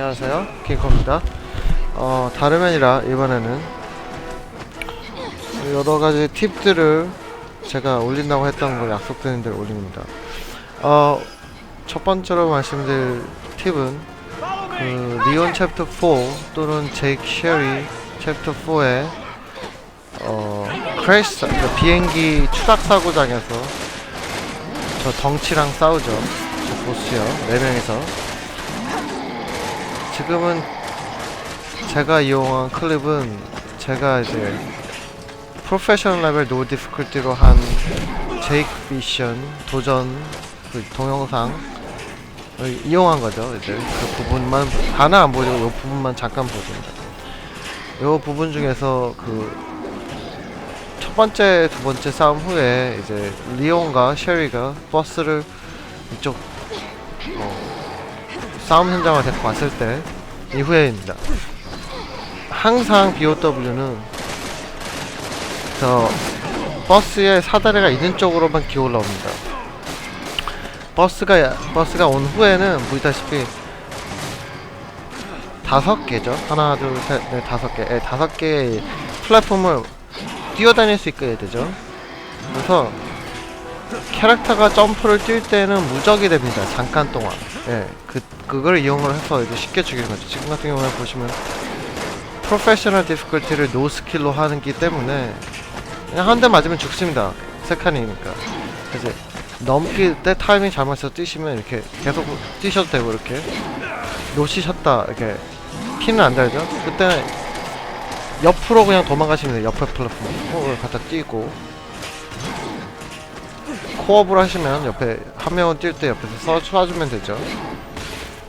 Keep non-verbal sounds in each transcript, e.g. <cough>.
안녕하세요. 킹커입니다. 어 다름 아니라 이번에는 여러가지 팁들을 제가 올린다고 했던 걸 약속드린 대로 올립니다. 어 첫번째로 말씀드릴 팁은 그 리온 챕터 4 또는 제이크 쉐리 챕터 4의 어 크래시 사- 그 비행기 추락 사고장에서 저 덩치랑 싸우죠. 저 보스요. 4명이서 지금은 제가 이용한 클립은 제가 이제 프로페셔널 레벨 노 디피컬티로 한 제이크 미션 도전 그 동영상을 이용한 거죠 이제. 그 부분만 하나 안 보여주고 이 부분만 잠깐 보여줍니다. 이 부분 중에서 그 첫 번째 두 번째 싸움 후에 이제 리온과 셰리가 버스를 이쪽 어, 싸움 현장을 데리고 왔을 때 이후에입니다. 항상 BOW는 저 버스의 사다리가 있는 쪽으로만 기어 올라옵니다. 버스가 버스가 온 후에는 보이다시피 다섯 개죠. 하나, 둘, 셋, 넷, 다섯 개. 예, 다섯 개의 플랫폼을 뛰어다닐 수 있게 되죠. 그래서 캐릭터가 점프를 뛸 때는 무적이 됩니다. 잠깐 동안. 예, 그 그걸 이용을 해서 이제 쉽게 죽이는 거죠. 지금 같은 경우에 보시면 프로페셔널 디피컬티를 노 스킬로 하는 기 때문에 그냥 한 대 맞으면 죽습니다. 세 칸이니까. 이제 넘길 때 타이밍 잘 맞춰서 뛰시면 이렇게 계속 뛰셔도 되고 이렇게 놓치셨다 이렇게 피는 안 달죠. 그때 옆으로 그냥 도망가시면 돼요. 옆에 플랫폼 코어를 갖다 뛰고 코업을 하시면 옆에 한 명은 뛸 때 옆에서 쏴, 쏴주면 되죠.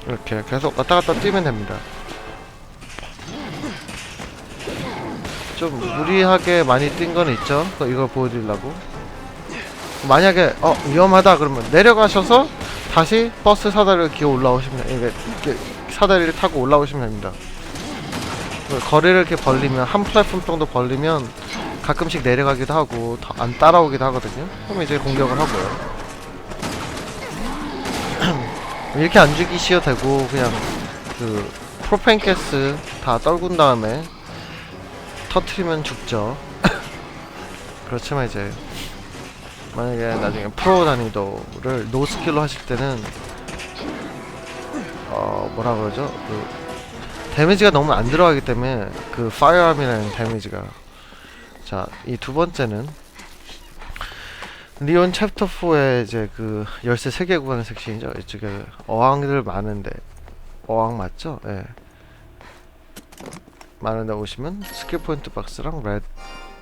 이렇게 계속 왔다 갔다 뛰면 됩니다. 좀 무리하게 많이 뛴 건 있죠. 그 이걸 보여드리려고. 만약에 어 위험하다 그러면 내려가셔서 다시 버스 사다리를 기어 올라오시면 이게, 이렇게 사다리를 타고 올라오시면 됩니다. 그 거리를 이렇게 벌리면 한 플랫폼 정도 벌리면 가끔씩 내려가기도 하고 더안 따라오기도 하거든요. 그럼 이제 공격을 하고요. 이렇게 안 죽이셔도 되고 그냥 그 프로펜 가스 다 떨군 다음에 터트리면 죽죠. <coughs> 그렇지만 이제 만약에 나중에 프로 난이도를 노스킬로 하실 때는 어 뭐라 그러죠? 그 데미지가 너무 안 들어가기 때문에 그 파이어암이라는 데미지가 자 이 두 번째는 리온 챕터 4에 이제 그 열쇠 3개 구하는 섹션이죠. 이쪽에 어항들 많은데. 어항 맞죠? 예. 많은데 오시면 스킬 포인트 박스랑 레드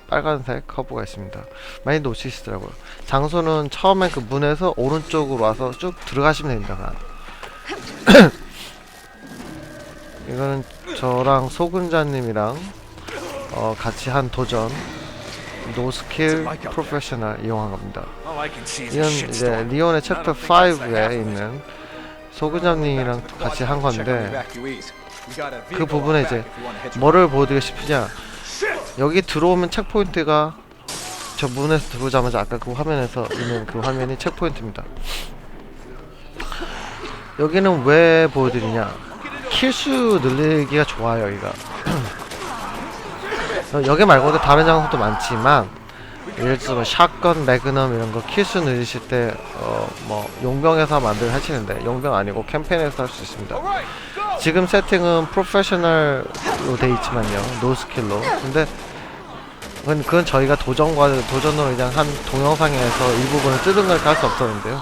빨간색 커브가 있습니다. 많이 놓치시더라고요. 장소는 처음에 그 문에서 오른쪽으로 와서 쭉 들어가시면 됩니다. <coughs> 이거는 저랑 소근자님이랑 어, 같이 한 도전 노스킬 프로페셔널 이용한 겁니다. 이건 이제. 리온의 챕터 5에 있는 소근자님이랑 같이 한 건데 그 부분에 이제 뭐를 보여드리고 싶으냐? 여기 들어오면 체크포인트가 저 문에서 들어오자마자 아까 그 화면에서 있는 그 화면이 체크포인트입니다. 여기는 왜 보여드리냐? 킬수 늘리기가 좋아요 여기가 어, 여기 말고도 다른 장소도 많지만 예를 들어서 뭐 샷건, 매그넘 이런 거 킬수 늘리실 때 어 뭐 용병에서 만들 하시는데 용병 아니고 캠페인에서 할 수 있습니다. 지금 세팅은 프로페셔널로 돼 있지만요 노스킬로 근데 그건, 그건 저희가 도전과 도전으로 그냥 한 동영상에서 일부분을 뜯은 걸할수 없었는데요.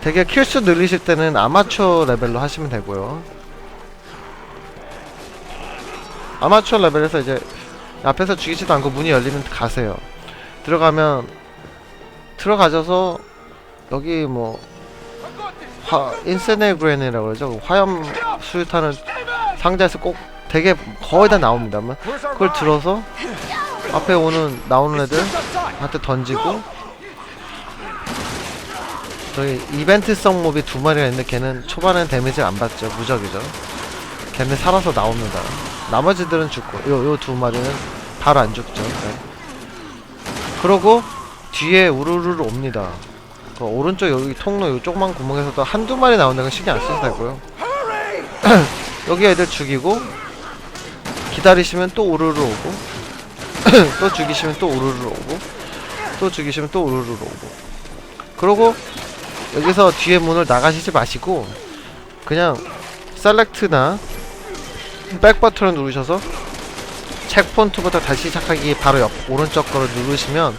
되게 킬수 늘리실 때는 아마추어 레벨로 하시면 되고요. 아마추어 레벨에서 이제 앞에서 죽이지도 않고 문이 열리면 가세요. 들어가면 들어가셔서 여기 뭐 화, 인세네그렌이라고 그러죠. 화염 수류탄을 상자에서 꼭 되게 거의 다 나옵니다. 뭐 그걸 들어서 앞에 오는 나오는 애들 한테 던지고 저희 이벤트성 몹이 두 마리가 있는데 걔는 초반엔 데미지를 안 받죠. 무적이죠. 걔는 살아서 나옵니다. 나머지들은 죽고 요 요 두 마리는 바로 안 죽죠. 네. 그러고 뒤에 우르르르 옵니다. 그 오른쪽 여기 통로 요 조그만 구멍에서도 한두 마리 나온다는 신경 안 쓰셔도 되고요. <clears throat> 여기 애들 죽이고 기다리시면 또 우르르 오고 <clears throat> 또 죽이시면 또 우르르 오고 또 죽이시면 또 우르르 오고 그러고 여기서 뒤에 문을 나가시지 마시고 그냥 셀렉트나 백 버튼을 누르셔서 체크포인트부터 다시 시작하기 바로 옆 오른쪽 거를 누르시면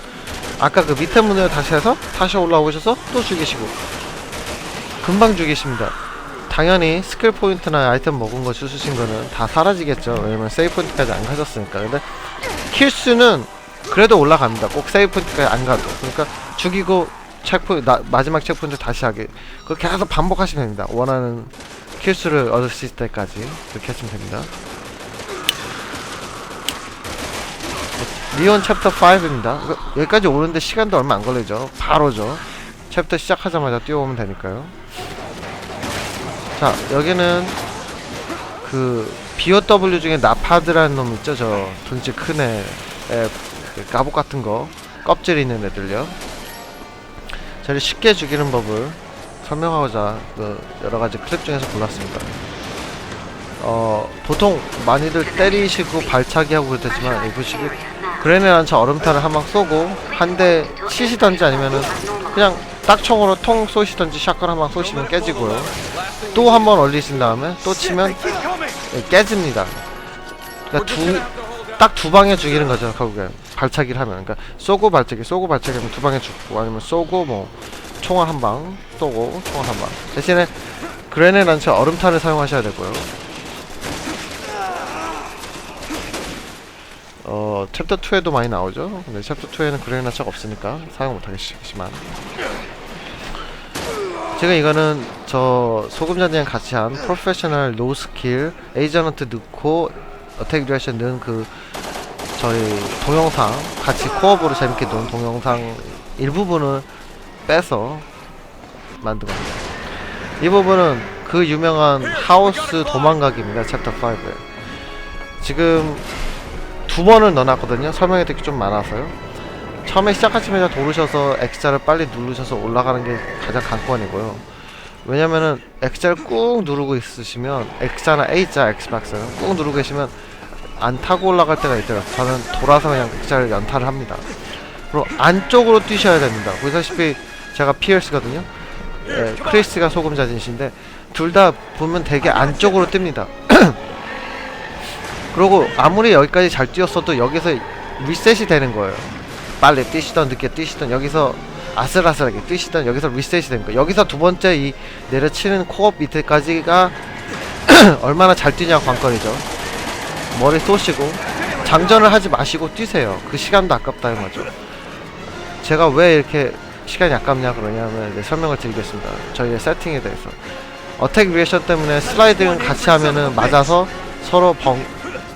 아까 그 밑에 문을 다시 해서 다시 올라오셔서 또 죽이시고 금방 죽이십니다. 당연히 스킬 포인트나 아이템 먹은 거 주신 거는 다 사라지겠죠. 왜냐면 세이브 포인트까지 안 가졌으니까. 근데 킬수는 그래도 올라갑니다. 꼭 세이브 포인트까지 안 가도. 그러니까 죽이고 나, 마지막 체크 포인트 다시 하기 그렇게 계속 반복하시면 됩니다. 원하는 킬수를 얻으실 때까지 그렇게 하시면 됩니다. 리온 챕터 5입니다. 여기까지 오는데 시간도 얼마 안 걸리죠. 바로죠. 챕터 시작하자마자 뛰어오면 되니까요. 자 여기는 그 BOW 중에 나파드라는 놈 있죠? 저 등치 큰 애, 애, 그 까복 같은 거. 껍질 있는 애들요. 저를 쉽게 죽이는 법을 설명하고자 그 여러 가지 클립 중에서 골랐습니다. 어 보통 많이들 때리시고 발차기 하고 그랬지만 이 보시기 그레네란차 얼음탄을 한 방 쏘고 한 대 치시던지 아니면은 그냥 딱총으로 통 쏘시던지 샷건 한 방 쏘시면 깨지고요. 또 한 번 얼리신 다음에 또 치면 예, 깨집니다. 그러니까 두 딱 두 방에 죽이는 거죠 결국엔 발차기를 하면 그러니까 쏘고 발차기 쏘고 발차기 하면 두 방에 죽고 아니면 쏘고 뭐 총알 한 방 쏘고 총알 한 방. 대신에 그레네 란처 얼음탄을 사용하셔야 되고요. 어 챕터 2에도 많이 나오죠? 근데 챕터 2에는 그레네 란처가 없으니까 사용 못하겠지만. 지금 이거는 저 소금잔디랑 같이 한 프로페셔널 노 스킬 에이전트 넣고 어택 리액션 넣은 그 저희 동영상 같이 코업으로 재밌게 논 동영상 일부분을 빼서 만든 겁니다. 이 부분은 그 유명한 하우스 도망가기입니다. 챕터 5에. 지금 두 번을 넣어놨거든요. 설명해 드리기 좀 많아서요. 처음에 시작하시면 도르셔서 X자를 빨리 누르셔서 올라가는 게 가장 관건이고요. 왜냐면은 X자를 꾹 누르고 있으시면 X자나 A자 X박스는 꾹 누르고 계시면 안 타고 올라갈 때가 있더라고요. 저는 돌아서 그냥 X자를 연타를 합니다. 그리고 안쪽으로 뛰셔야 됩니다. 보시다시피 제가 피어스거든요. 예, 크리스가 소금자 진신데 둘 다 보면 되게 안쪽으로 뜹니다. <clears throat> 그리고 아무리 여기까지 잘 뛰었어도 여기서 리셋이 되는 거예요. 빨리 뛰시던 늦게 뛰시던 여기서 아슬아슬하게 뛰시던 여기서 리셋이 거예요. 여기서 두 번째 이 내려치는 코업 밑에까지가 <clears throat> 얼마나 잘 뛰냐 관건이죠. 머리 쏘시고 장전을 하지 마시고 뛰세요. 그 시간도 아깝다 이 거죠. 제가 왜 이렇게 시간이 아깝냐 그러냐면 이제 설명을 드리겠습니다. 저희의 세팅에 대해서 어택 리액션 때문에 슬라이딩을 같이 하면은 맞아서 서로 벙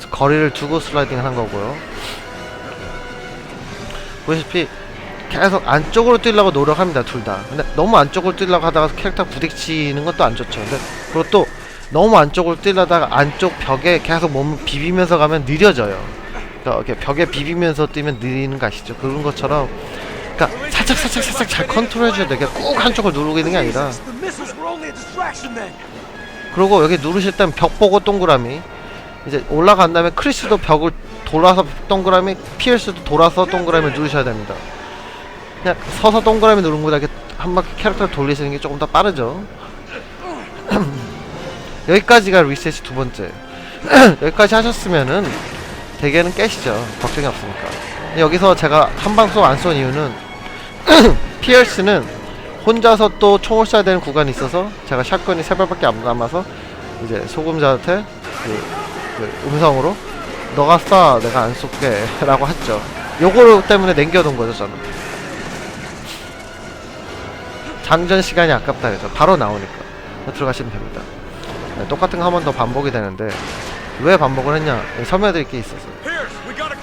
거리를 두고 슬라이딩을 한 거고요. 보시다시피 계속 안쪽으로 뛰려고 노력합니다 둘 다. 근데 너무 안쪽으로 뛰려고 하다가 캐릭터 부딪히는 것도 안 좋죠. 근데 그리고 또 너무 안쪽으로 뛰려다가 안쪽 벽에 계속 몸을 비비면서 가면 느려져요. 그러니까 이렇게 벽에 비비면서 뛰면 느리는 거 아시죠? 그런 것처럼 그러니까 살짝 살짝 살짝 잘 컨트롤 해줘야 돼. 그냥 꼭 한쪽을 누르고 있는 게 아니라. 그리고 여기 누르실 땐 벽 보고 동그라미. 이제 올라간 다음에 크리스도 벽을 돌아서 동그라미 피엘스도 돌아서 동그라미 누르셔야 됩니다. 그냥 서서 동그라미 누른 거보다 이렇게 한 바퀴 캐릭터를 돌리시는 게 조금 더 빠르죠. <clears throat> 여기까지가 리셋이 두 번째. <clears throat> 여기까지 하셨으면은 대개는 깨시죠. 걱정이 없으니까. 여기서 제가 한방쏘안쏜 이유는 <coughs> 피엘스는 혼자서 또 총을 쏴야 되는 구간이 있어서 제가 샷건이 세 발밖에 안 남아서 이제 소금자한테 그, 그 음성으로 너가 쏴 내가 안 쏠게 <laughs> 라고 했죠. 요거 때문에 남겨둔 거죠 저는. 장전 시간이 아깝다 해서 바로 나오니까 들어가시면 됩니다. 네, 똑같은 거 한 번 더 반복이 되는데 왜 반복을 했냐? 네, 설명드릴 게 있어서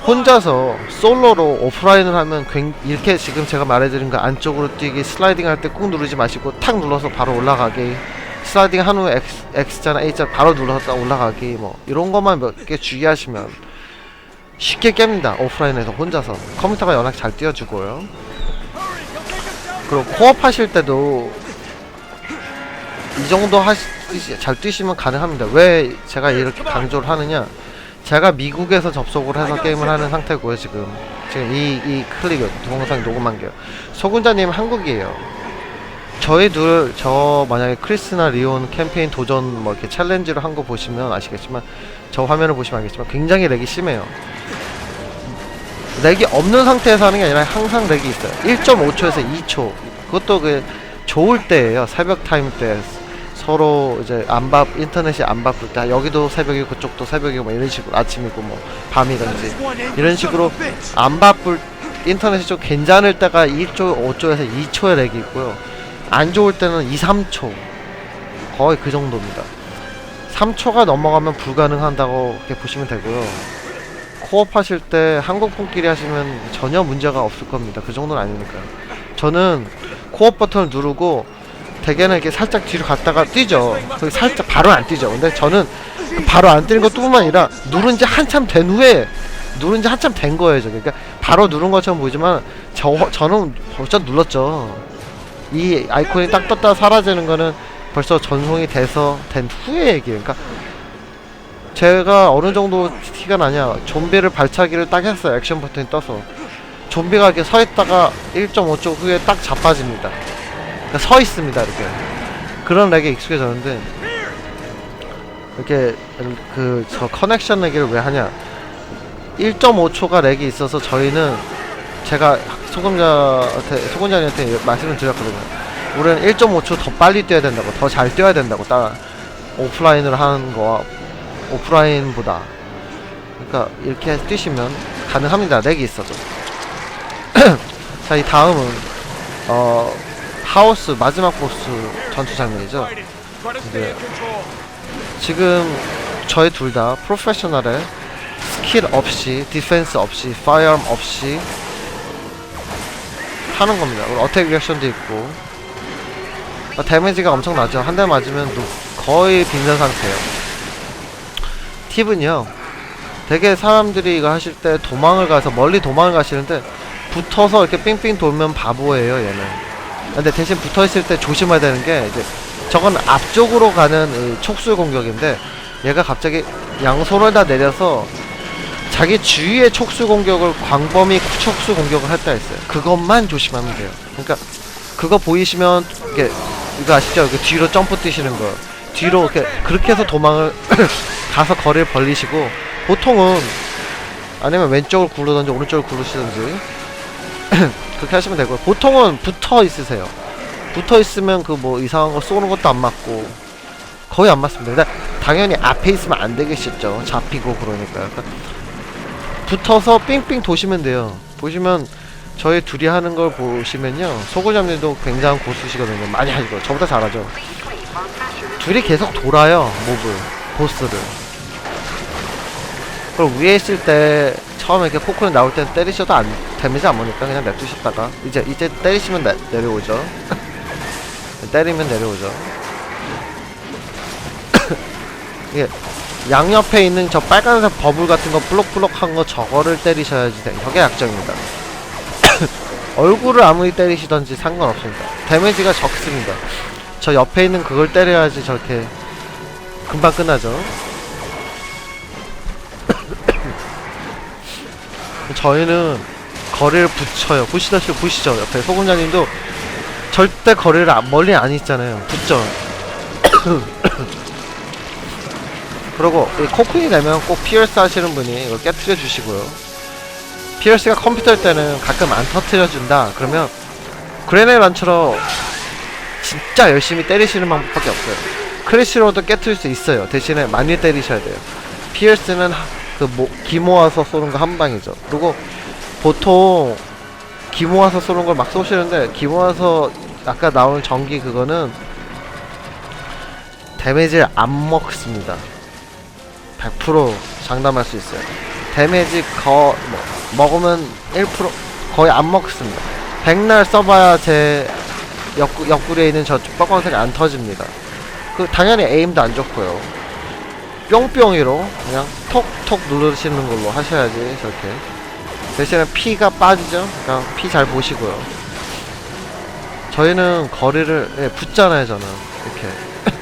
혼자서 솔로로 오프라인을 하면 굉- 이렇게 지금 제가 말해드린 거 안쪽으로 뛰기 슬라이딩 할 때 꾹 누르지 마시고 탁 눌러서 바로 올라가기 슬라이딩 한 후에 X, X자나 A자 바로 눌러서 올라가기 뭐 이런 것만 몇 개 주의하시면 쉽게 깹니다 오프라인에서 혼자서 컴퓨터가 워낙 잘 띄워주고요 그리고 코업 하실 때도 이 정도 하시 잘 뛰시면 가능합니다. 왜 제가 이렇게 강조를 하느냐? 제가 미국에서 접속을 해서 게임을 하는 상태고요. 지금 지금 이 이 클립 동영상 녹음한 게요. 소군자님 한국이에요. 저희 둘 저 만약에 크리스나 리온 캠페인 도전 뭐 이렇게 챌린지로 한 거 보시면 아시겠지만 저 화면을 보시면 알겠지만 굉장히 렉이 심해요. 렉이 없는 상태에서 하는 게 아니라 항상 렉이 있어요. 1.5초에서 2초. 그것도 그 좋을 때예요. 새벽 타임 때 서로 이제 안 바, 인터넷이 안 바쁠 때 여기도 새벽이고 그쪽도 새벽이고 뭐 이런 식으로 아침이고 뭐 밤이든지 이런 식으로 안 바쁠 인터넷이 좀 괜찮을 때가 1초, 5초에서 2초의 렉이 있고요. 안 좋을 때는 2, 3초. 거의 그 정도입니다. 3초가 넘어가면 불가능한다고 이렇게 보시면 되고요. 코업 하실 때 한국 분끼리 하시면 전혀 문제가 없을 겁니다. 그 정도는 아니니까요. 저는 코업 버튼을 누르고 대개는 이렇게 살짝 뒤로 갔다가 뛰죠. 거기 살짝 바로 안 뛰죠. 근데 저는 그 바로 안 뛰는 것뿐만 아니라 누른 지 한참 된 후에 누른 지 한참 된 거예요. 저 그러니까 바로 누른 것처럼 보이지만 저 저는 벌써 눌렀죠. 이 아이콘이 딱 떴다 사라지는 거는 벌써 전송이 돼서 된 후의 얘기예요. 그러니까 제가 어느 정도 티가 나냐 좀비를 발차기를 딱 했어요 액션 버튼이 떠서 좀비가 이렇게 서 있다가 1.5초 후에 딱 자빠집니다 그러니까 서 있습니다 이렇게. 그런 렉에 익숙해졌는데 이렇게 그 저 커넥션 얘기를 왜 하냐. 1.5초가 렉이 있어서 저희는 제가 소금자한테 소금자한테 말씀을 드렸거든요. 우리는 1.5초 더 빨리 뛰어야 된다고 더 잘 뛰어야 된다고 딱 오프라인으로 하는 거와 오프라인보다. 그러니까 이렇게 뛰시면 가능합니다. 렉이 있어도. <clears throat> 자 이 다음은 어 하우스 마지막 보스 전투 장면이죠. 네. 지금 저희 둘 다 프로페셔널에 스킬 없이 디펜스 없이 파이어암 없이 하는 겁니다. 어택 리액션도 있고. 어, 데미지가 엄청 나죠. 한 대 맞으면 노- 거의 빈선 상태예요. 팁은요. 되게 사람들이 이거 하실 때 도망을 가서 멀리 도망을 가시는데 붙어서 이렇게 삥삥 돌면 바보예요 얘는 근데 대신 붙어 있을 때 조심해야 되는 게 이제 저건 앞쪽으로 가는 이 촉수 공격인데 얘가 갑자기 양손을 다 내려서 자기 주위의 촉수 공격을 광범위 촉수 공격을 할 때가 있어요. 그것만 조심하면 돼요. 그러니까 그거 보이시면 이게 이거 아시죠? 이렇게 뒤로 점프 뛰시는 거. 뒤로 이렇게 그렇게 해서 도망을 <coughs> 가서 거리를 벌리시고 보통은 아니면 왼쪽을 굴르든지 오른쪽을 굴르시든지 그렇게 하시면 되고요. 보통은 붙어 있으세요. 붙어 있으면 그 뭐 이상한 거 쏘는 것도 안 맞고 거의 안 맞습니다. 근데 당연히 앞에 있으면 안 되겠죠. 잡히고 그러니까. 그러니까 붙어서 삥삥 도시면 돼요. 보시면 저희 둘이 하는 걸 보시면요. 소고잡님도 굉장한 고수시거든요. 많이 하시고. 저보다 잘하죠. 둘이 계속 돌아요 몹을. 보스를. 그리고 위에 있을 때 처음에 이렇게 포크는 나올 때 때리셔도 안 데미지 안 오니까 그냥 냅두셨다가 이제 이제 때리시면 내, 내려오죠. <laughs> 때리면 내려오죠. <coughs> 이게 양옆에 있는 저 빨간색 버블 같은 거 블록블록한 거 저거를 때리셔야지 돼. 저게 약점입니다. <coughs> 얼굴을 아무리 때리시던지 상관없습니다. 데미지가 적습니다. 저 옆에 있는 그걸 때려야지 저렇게 금방 끝나죠. <coughs> 저희는 거리를 붙여요. 보시다시피 보시죠. 옆에 소금장님도 절대 거리를 안- 멀리 안 있잖아요. 붙죠. <coughs> 그리고 이 코쿤이 되면 꼭 피어스 하시는 분이 이걸 깨트려 주시고요. 피어스가 컴퓨터일 때는 가끔 안 터트려 준다. 그러면 그레네 란처럼 진짜 열심히 때리시는 방법밖에 없어요. 크래시로도 깨트릴 수 있어요. 대신에 많이 때리셔야 돼요. 피어스는 그 모, 기 모아서 쏘는 거 한 방이죠. 그리고 보통 기 모아서 쏘는 걸 막 쏘시는데 기 모아서 아까 나오는 전기 그거는 데미지를 안 먹습니다. 100% 장담할 수 있어요. 데미지 거 뭐, 먹으면 1% 거의 안 먹습니다. 백날 써봐야 제 옆구, 옆구리에 있는 저 빨간색이 안 터집니다. 그 당연히 에임도 안 좋고요. 뿅뿅이로 그냥 톡톡 누르시는 걸로 하셔야지 저렇게 대신에 피가 빠지죠? 그냥 피잘 보시고요. 저희는 거리를 예, 붙잖아요 저는. 이렇게. <laughs>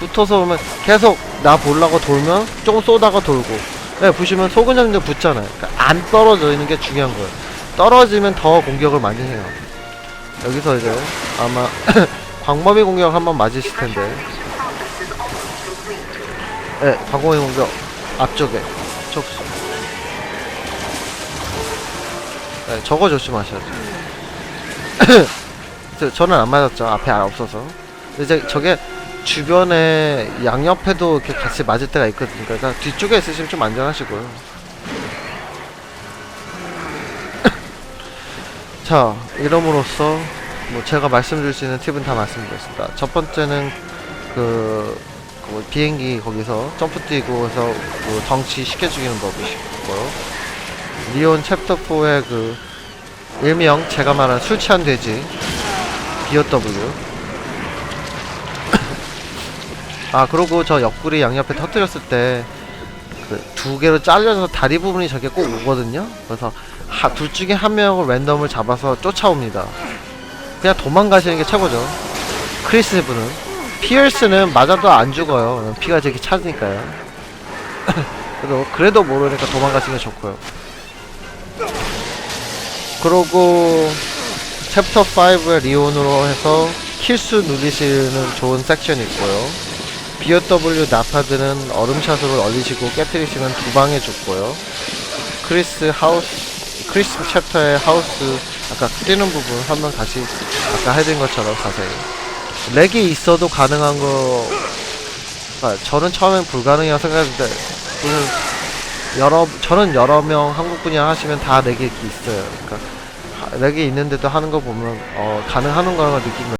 붙어서 오면 계속 나 보려고 돌면 조금 쏘다가 돌고. 네, 보시면 소근장도 붙잖아요. 그러니까 안 떨어져 있는 게 중요한 거예요. 떨어지면 더 공격을 많이 해요. 여기서 이제 아마 <coughs> 광범위 공격 한번 맞으실 텐데. 네, 광범위 공격 앞쪽에. 촉수 네, 저거 조심하셔야죠. <coughs> 저- 저는 안 맞았죠. 앞에 아 없어서. 이제 저게 주변에 양옆에도 이렇게 같이 맞을 때가 있거든요. 그러니까 뒤쪽에 있으시면 좀 안전하시고요. <coughs> 자 이름으로써 뭐 제가 말씀드릴 수 있는 팁은 다 말씀드렸습니다. 첫 번째는 그, 그뭐 비행기 거기서 점프 뛰고 해서 그 덩치 죽이는 법이고요 리온 챕터 4의 그 일명 제가 말한 술 취한 돼지 BOW <coughs> 아 그리고 저 옆구리 양옆에 터뜨렸을 때 그 두 개로 잘려서 다리 부분이 저게 꼭 오거든요. 그래서 하, 둘 중에 한 명을 랜덤을 잡아서 쫓아옵니다. 그냥 도망가시는 게 최고죠. 크리스 분은 피얼스는 맞아도 안 죽어요. 피가 저렇게 차니까요. <coughs> 그래도 그래도 모르니까 도망가시는 게 좋고요 그러고 챕터 5의 리온으로 해서 킬수 누리시는 좋은 섹션이 있고요. BOW 나파드는 얼음샷으로 얼리시고 깨트리시면 두 방에 죽고요. 크리스 하우스, 크리스 챕터의 하우스, 아까 뛰는 부분 한번 다시 아까 해드린 것처럼 자세히. 렉이 있어도 가능한 거, 아, 저는 처음엔 불가능이라고 생각했는데, 여러, 저는 여러 명 한국 분이 하시면 다 렉이 있어요. 그러니까 하- 렉이 있는데도 하는 거 보면 어 가능하는 거라고 느끼면